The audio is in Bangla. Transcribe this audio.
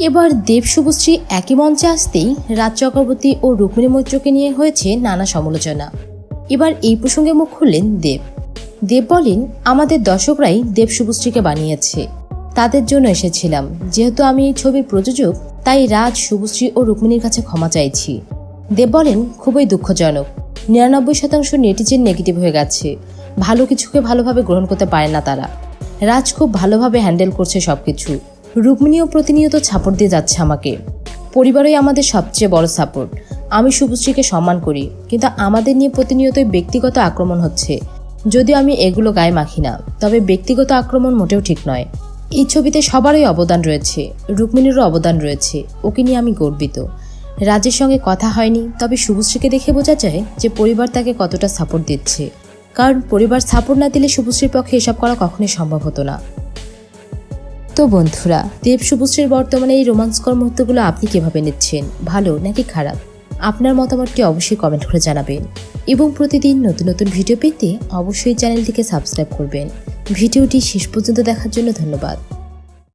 এবার দেব শুভশ্রী একই মঞ্চে আসতেই রাজ চক্রবর্তী ও রুক্মিণী মৈত্রকে নিয়ে হয়েছে নানা সমালোচনা। এবার এই প্রসঙ্গে মুখ খুললেন দেব। দেব বলেন, আমাদের দর্শকরাই দেব শুভশ্রীকে বানিয়েছে। তাদের জন্য এসেছিলাম। যেহেতু আমি এই ছবির প্রযোজক, তাই রাজ, শুভশ্রী ও রুক্মিণীর কাছে ক্ষমা চাইছি। দেব বলেন, খুবই দুঃখজনক। নিরানব্বই শতাংশ নেটিজেন নেগেটিভ হয়ে গেছে। ভালো কিছুকে ভালোভাবে গ্রহণ করতে পারে না তারা। রাজ খুব ভালোভাবে হ্যান্ডেল করছে সবকিছু। রুক্মিণীও প্রতিনিয়ত ছাপড় দিয়ে যাচ্ছে আমাকে। পরিবারই আমাদের সবচেয়ে বড় সাপোর্ট আমি শুভশ্রীকে সম্মান করি, কিন্তু আমাদের নিয়ে প্রতিনিয়তই ব্যক্তিগত আক্রমণ হচ্ছে। যদিও আমি এগুলো গায়ে মাখি না, তবে ব্যক্তিগত আক্রমণ মোটেও ঠিক নয়। এই ছবিতে সবারই অবদান রয়েছে, রুক্মিণীরও অবদান রয়েছে, ওকে নিয়ে আমি গর্বিত। রাজের সঙ্গে কথা হয়নি, তবে শুভশ্রীকে দেখে বোঝা যায় যে পরিবার তাকে কতটা সাপোর্ট দিচ্ছে। কারণ পরিবার সাপোর্ট না দিলে শুভশ্রীর পক্ষে এসব করা কখনোই সম্ভব হতো না। তো বন্ধুরা, দেব শুভশ্রীর বর্তমানে এই রোমাঞ্চকর মুহূর্তগুলো আপনি কীভাবে নিচ্ছেন? ভালো নাকি খারাপ? আপনার মতামতটি অবশ্যই কমেন্ট করে জানাবেন। এবং প্রতিদিন নতুন নতুন ভিডিও পেতে অবশ্যই চ্যানেলটিকে সাবস্ক্রাইব করবেন। ভিডিওটি শেষ পর্যন্ত দেখার জন্য ধন্যবাদ।